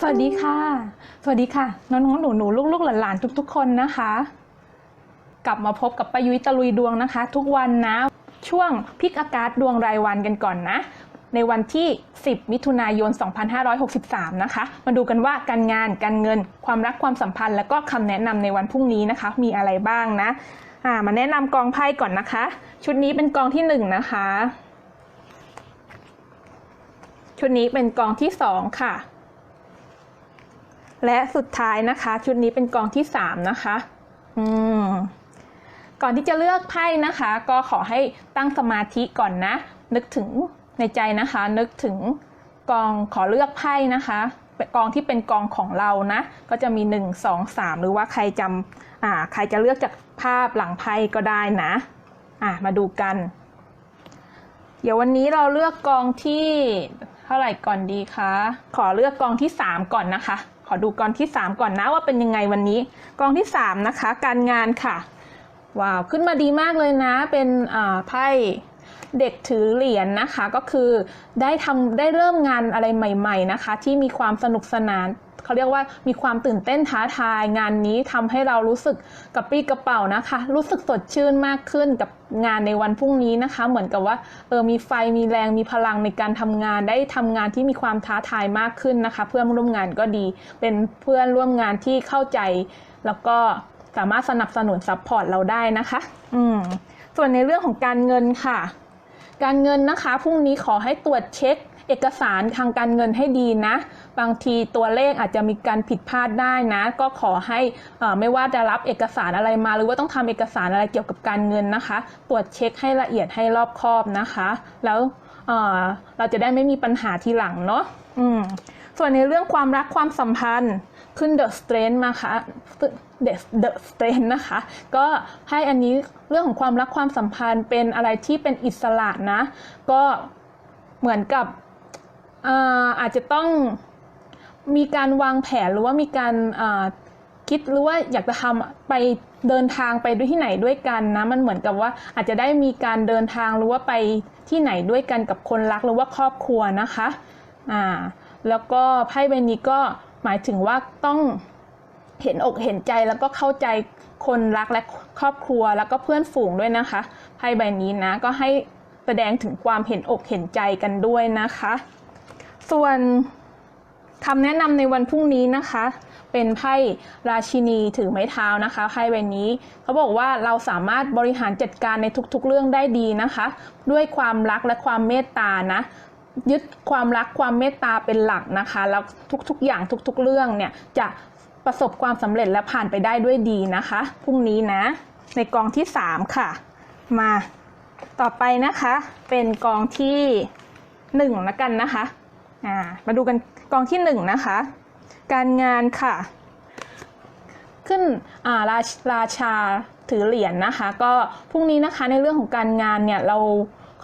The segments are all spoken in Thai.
สวัสดีค่ะ สวัสดีค่ะ น้องๆ หนูหนูๆลูกๆ หลานๆ ทุก ๆ คนนะคะ กลับมาพบกับป้ายุ้ยตะลุยดวงนะคะ ทุกวันนะ ช่วงพิกอากาศดวงรายวันกันก่อนนะ ในวันที่ 10 มิถุนายน 2563 นะคะ มาดูกันว่าการงาน การเงิน ความรัก ความสัมพันธ์ แล้วก็คำแนะนำในวันพรุ่งนี้นะคะ มีอะไรบ้างนะ อ่า มาแนะนำกองไพ่ก่อนนะคะ ชุดนี้เป็นกองที่หนึ่งนะคะ ชุดนี้เป็นกองที่สองค่ะ และสุดท้ายนะคะ ชุดนี้เป็นกองที่สามนะคะอืมก่อนที่จะเลือกไพ่นะคะ ก็ขอให้ตั้งสมาธิก่อนนะ นึกถึงในใจนะคะ นึกถึงกองขอเลือกไพ่นะคะกองที่เป็นกองของเรานะ ก็จะมี 1 2 3 หรือว่าใครจำอ่าใครจะเลือกจากภาพหลังไพ่ก็ได้นะอ่ามาดูกัน เดี๋ยววันนี้เราเลือกกองที่เท่าไหร่ก่อนดีคะขอเลือกกองที่ 3 ก่อนนะคะ ขอดูกองที่ 3 ก่อนนะว่าเป็นยังไงวันนี้ กองที่ 3 นะคะ การงานค่ะ ว้าว ขึ้นมาดีมากเลยนะ เป็นไพ่เด็กถือเหรียญนะคะก็คือได้ทำได้เริ่มงานอะไรใหม่ ๆนะคะ ที่มีความสนุกสนาน เขาเรียกว่ามีความตื่นเต้นท้าทายงานนี้ทำให้เรารู้สึกกระปรี้กระเป๋านะคะ รู้สึกสดชื่นมากขึ้นกับงานในวันพรุ่งนี้นะคะ เหมือนกับว่าเออมีไฟมีแรงมีพลังในการทำงานได้ทำงานที่มีความท้าทายมากขึ้นนะคะ เพื่อนร่วมงานก็ดี เป็นเพื่อนร่วมงานที่เข้าใจ แล้วก็สามารถสนับสนุนซัพพอร์ตเราได้นะคะ อืมส่วนในเรื่องของการเงินค่ะ การเงินนะคะพรุ่งนี้ขอให้ตรวจเช็คเอกสารทางการเงินให้ดีนะ บางทีตัวเลขอาจจะมีการผิดพลาดได้นะ ก็ขอให้ไม่ว่าจะรับเอกสารอะไรมา หรือว่าต้องทำเอกสารอะไรเกี่ยวกับการเงินนะคะ ตรวจเช็คให้ละเอียดให้รอบคอบนะคะ แล้วเราจะได้ไม่มีปัญหาทีหลังเนาะส่วนในเรื่องความรักความสัมพันธ์ขึ้นเดอะสเตรนมาค่ะเดอะเดอะสเตรนนะคะ ก็ให้อันนี้เรื่องของความรักความสัมพันธ์เป็นอะไรที่เป็นอิสระนะ ก็เหมือนกับออาจจะต้อง มีการวางแผนหรือว่ามีการคิดหรือว่าอยากจะทำไปเดินทางไปด้วยที่ไหนด้วยกันนะ มันเหมือนกับว่าอาจจะได้มีการเดินทางหรือว่าไปที่ไหนด้วยกันกับคนรักหรือว่าครอบครัวนะคะอ่าแล้วก็ไพ่ใบนี้ก็หมายถึงว่าต้องเห็นอกเห็นใจแล้วก็เข้าใจคนรักและครอบครัวแล้วก็เพื่อนฝูงด้วยนะคะไพ่ใบนี้นะก็ให้แสดงถึงความเห็นอกเห็นใจกันด้วยนะคะ ส่วน คำแนะนำในวันพรุ่งนี้นะคะ เป็นไพ่ราชินีถือไม้เท้านะคะไพ่ใบนี้เขาบอกว่าเราสามารถบริหารจัดการในทุกๆเรื่องได้ดีนะคะ ด้วยความรักและความเมตตานะยึดความรักความเมตตาเป็นหลักนะคะ แล้วทุกๆอย่างทุกๆเรื่องเนี่ยจะประสบความสำเร็จและผ่านไปได้ด้วยดีนะคะพรุ่งนี้นะ ในกองที่ 3 ค่ะ มาต่อไปนะคะ เป็นกองที่1แล้วกันนะคะ มาดูกันกองที่1นนะคะ การงานค่ะ ขึ้นาราราชาถือเหรียญนะคะ ก็พรุ่งนี้นะคะในเรื่องของการงานเนี่ยเรา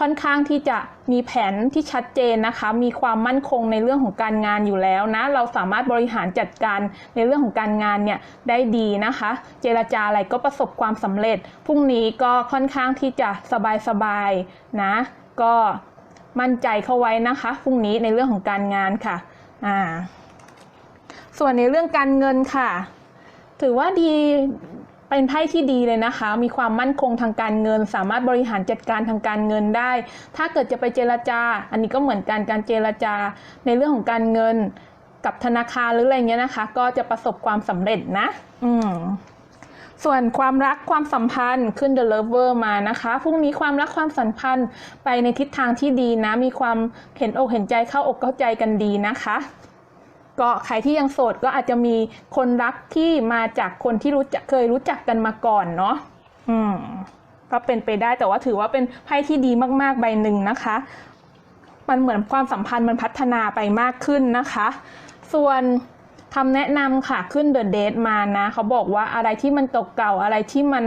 ค่อนข้างที่จะมีแผนที่ชัดเจนนะคะ มีความมั่นคงในเรื่องของการงานอยู่แล้วนะ เราสามารถบริหารจัดการในเรื่องของการงานเนี่ยได้ดีนะคะ เจรจาอะไรก็ประสบความสำเร็จ พรุ่งนี้ก็ค่อนข้างที่จะสบายๆนะ ก็ มั่นใจเข้าไว้นะคะพรุ่งนี้ในเรื่องของการงานค่ะอ่าส่วนในเรื่องการเงินค่ะ ถือว่าดีเป็นไพ่ที่ดีเลยนะคะ มีความมั่นคงทางการเงิน สามารถบริหารจัดการทางการเงินได้ ถ้าเกิดจะไปเจรจา อันนี้ก็เหมือนกันการเจรจาในเรื่องของการเงินกับธนาคารหรืออะไรเงี้ยนะคะ ก็จะประสบความสำเร็จนะ อืม ส่วนความรักความสัมพันธ์ขึ้น The Lover มานะคะพรุ่งนี้ความรักความสัมพันธ์ไปในทิศทางที่ดีนะ มีความเห็นอกเห็นใจเข้าอกเข้าใจกันดีนะคะก็ใครที่ยังโสดก็อาจจะมีคนรักที่มาจากคนที่รู้จักเคยรู้จักกันมาก่อนเนาะอืมก็เป็นไปได้แต่ว่าถือว่าเป็นไพ่ที่ดีมากๆใบหนึ่งนะคะ มันเหมือนความสัมพันธ์มันพัฒนาไปมากขึ้นนะคะ ส่วน คำแนะนำค่ะขึ้นเดอะเดทมานะ เขาบอกว่าอะไรที่มันตกเก่าอะไรที่มัน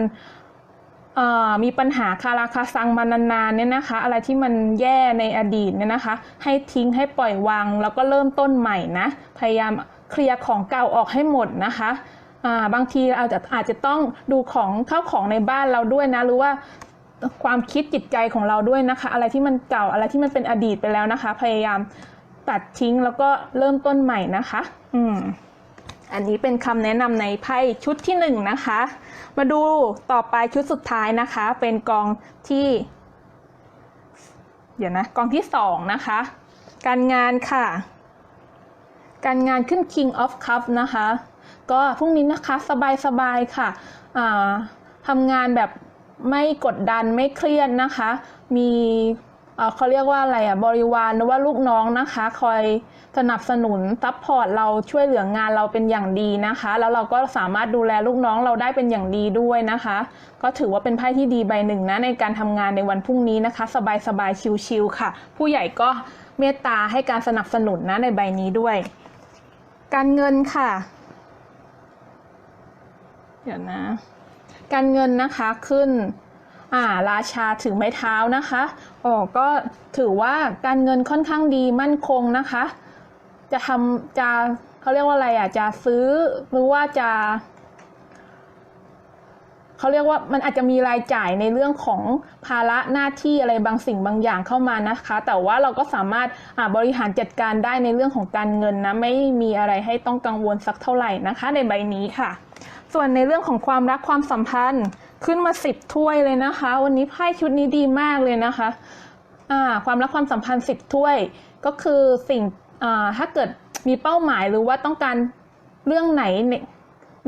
มีปัญหาคาราคาซังมานานๆเนี่ยนะคะ อะไรที่มันแย่ในอดีตเนี่ยนะคะ ให้ทิ้งให้ปล่อยวางแล้วก็เริ่มต้นใหม่นะ พยายามเคลียร์ของเก่าออกให้หมดนะคะาบางทีอาจจะอาจจะต้องดูของเข้าของในบ้านเราด้วยนะ หรือว่าความคิดจิตใจของเราด้วยนะคะ อะไรที่มันเก่าอะไรที่มันเป็นอดีตไปแล้วนะคะ พยายาม ตัดทิ้งแล้วก็เริ่มต้นใหม่นะคะ อืม อันนี้เป็นคำแนะนำในไพ่ชุดที่หนึ่งนะคะ มาดูต่อไปชุดสุดท้ายนะคะ เป็นกองที่ เดี๋ยวนะกองที่สองนะคะ การงานค่ะ การงานขึ้น King of Cup นะคะ ก็พรุ่งนี้นะคะสบายๆค่ะอ่าทำงานแบบไม่กดดันไม่เครียดนะคะ มี เขาเรียกว่าอะไรอะบริวารหรือว่าลูกน้องนะคะ คอยสนับสนุนซัพพอร์ตเราช่วยเหลืองานเราเป็นอย่างดีนะคะ แล้วเราก็สามารถดูแลลูกน้องเราได้เป็นอย่างดีด้วยนะคะ ก็ถือว่าเป็นไพ่ที่ดีใบหนึ่งนะในการทำงานในวันพรุ่งนี้นะคะ สบายๆชิลๆค่ะ ผู้ใหญ่ก็เมตตาให้การสนับสนุนนะในใบนี้ด้วย การเงินค่ะ เดี๋ยวนะ การเงินนะคะขึ้น อ่า ราชาถือไม้เท้านะคะ อ๋อก็ถือว่าการเงินค่อนข้างดีมั่นคงนะคะ จะทำจะเขาเรียกว่าอะไรอะจะซื้อหรือว่าจะเขาเรียกว่ามันอาจจะมีรายจ่ายในเรื่องของภาระหน้าที่อะไรบางสิ่งบางอย่างเข้ามานะคะ แต่ว่าเราก็สามารถบริหารจัดการได้ในเรื่องของการเงินนะ ไม่มีอะไรให้ต้องกังวลสักเท่าไหร่นะคะ ในใบนี้ค่ะ ส่วนในเรื่องของความรักความสัมพันธ์ ขึ้นมาสิบถ้วยเลยนะคะ วันนี้ไพ่ชุดนี้ดีมากเลยนะคะอ่าความรักความสัมพันธ์สิบถ้วย ก็คือสิ่งอ่าถ้าเกิดมีเป้าหมายหรือว่าต้องการเรื่องไหนใน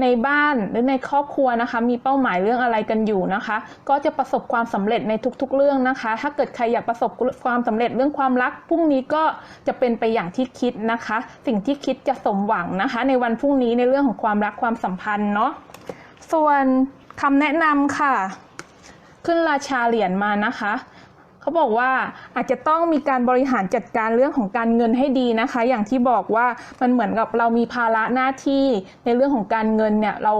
ในบ้านหรือในครอบครัวนะคะ มีเป้าหมายเรื่องอะไรกันอยู่นะคะ ก็จะประสบความสำเร็จในทุกๆ เรื่องนะคะ ถ้าเกิดใครอยากประสบความสำเร็จเรื่องความรักพรุ่งนี้ก็จะเป็นไปอย่างที่คิดนะคะ สิ่งที่คิดจะสมหวังนะคะ ในวันพรุ่งนี้ในเรื่องของความรักความสัมพันธ์เนาะส่วน คำแนะนำค่ะ ขึ้นราชาเหรียญมานะคะเขาบอกว่าอาจจะต้องมีการบริหารจัดการเรื่องของการเงินให้ดีนะคะ อย่างที่บอกว่ามันเหมือนกับเรามีภาระหน้าที่ในเรื่องของการเงินเนี่ยเรา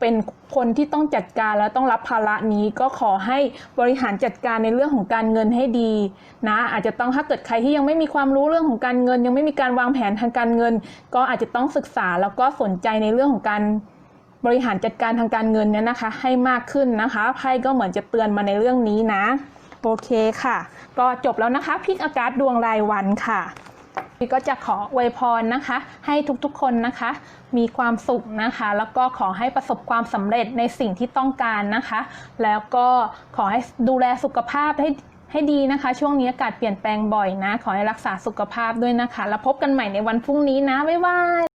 เป็นคนที่ต้องจัดการแล้วต้องรับภาระนี้ก็ขอให้บริหารจัดการในเรื่องของการเงินให้ดีนะอาจจะต้องถ้าเกิดใครที่ยังไม่มีความรู้เรื่องของการเงิน ยังไม่มีการวางแผนทางการเงิน ก็อาจจะต้องศึกษาแล้วก็สนใจในเรื่องของการ บริหารจัดการทางการเงินเนี่ยนะคะ ให้มากขึ้นนะคะไพ่ก็เหมือนจะเตือนมาในเรื่องนี้นะ โอเคค่ะ ก็จบแล้วนะคะพิกอากาศดวงรายวันค่ะพี่ก็จะขออวยพรนะคะ ให้ทุกๆคนนะคะ มีความสุขนะคะ แล้วก็ขอให้ประสบความสำเร็จในสิ่งที่ต้องการนะคะ แล้วก็ขอให้ดูแลสุขภาพให้ให้ดีนะคะ ช่วงนี้อากาศเปลี่ยนแปลงบ่อยนะ ขอให้รักษาสุขภาพด้วยนะคะ แล้วพบกันใหม่ในวันพรุ่งนี้นะ บ๊ายบาย